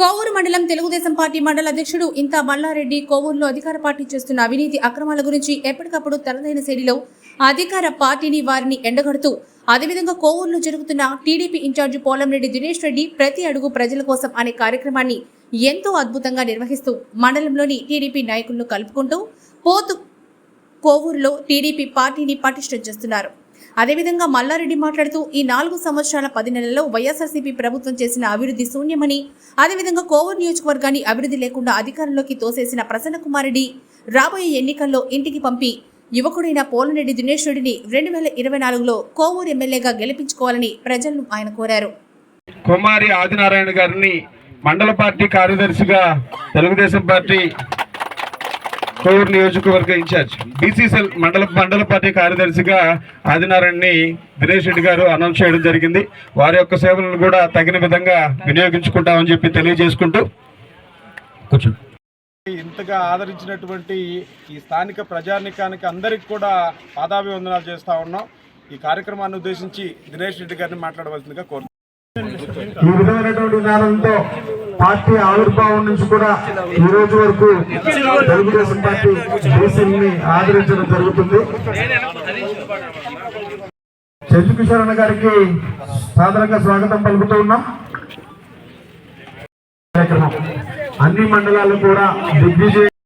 కోవూరు మండలం తెలుగుదేశం పార్టీ మండల అధ్యక్షుడు ఇంత మల్లారెడ్డి కోవూరులో అధికార పార్టీ చేస్తున్న అవినీతి అక్రమాల గురించి ఎప్పటికప్పుడు తనదైన శైలిలో అధికార పార్టీని వారిని ఎండగడుతూ అదేవిధంగా కోవూరులో జరుగుతున్న టీడీపీ ఇన్ఛార్జి పోలంరెడ్డి దినేష్ రెడ్డి ప్రతి అడుగు ప్రజల కోసం అనే కార్యక్రమాన్ని ఎంతో అద్భుతంగా నిర్వహిస్తూ మండలంలోని టీడీపీ నాయకులను కలుపుకుంటూ పోతు కోవూరులో టీడీపీ పార్టీని పటిష్టం చేస్తున్నారు. అదేవిధంగా మల్లారెడ్డి మాట్లాడుతూ ఈ నాలుగు సంవత్సరాల పది నెలల్లో వైఎస్ఆర్సీపీ ప్రభుత్వం చేసిన అభివృద్ధి శూన్యమని అదేవిధంగా కోవూరు నియోజకవర్గాన్ని అభివృద్ధి లేకుండా అధికారంలోకి తోసేసిన ప్రసన్నకుమారెడ్డి రాబోయే ఎన్నికల్లో ఇంటికి పంపి యువకుడైన పోలరెడ్డి దినేష్ రెడ్డిని రెండు వేల ఇరవై నాలుగులో కోవూరు ఎమ్మెల్యేగా గెలిపించుకోవాలని ప్రజలను ఆయన కోరారు. కుమారి ఆదినారాయణ గారిని మండల పార్టీ కార్యదర్శిగా తెలుగుదేశం పార్టీ కోవూరు నియోజకవర్గ ఇన్ఛార్జ్ బీసీసీఎల్ మండల మండల పార్టీ కార్యదర్శిగా ఆదినారాయణని దినేష్ రెడ్డి గారు అనౌన్స్ చేయడం జరిగింది. వారి యొక్క సేవలను కూడా తగిన విధంగా వినియోగించుకుంటామని చెప్పి తెలియజేసుకుంటూ కూర్చో ఇంతగా ఆదరించినటువంటి ఈ స్థానిక ప్రజానికానికి అందరికి కూడా పాదాభివందనాలు చేస్తా ఉన్నాం. ఈ కార్యక్రమాన్ని ఉద్దేశించి దినేష్ రెడ్డి గారిని మాట్లాడవలసిందిగా కోరుతున్నాం. పార్టీ ఆవిర్భావం నుంచి కూడా ఈ రోజు వరకు తెలుగుదేశం పార్టీ బీసీని ఆదరించడం జరుగుతుంది. చంద్ర కిషోర్ అన్న గారికి సాధారణంగా స్వాగతం పలుకుతూ ఉన్నాం. కార్యక్రమం. అన్ని మండలాలు కూడా దిగ్విజయ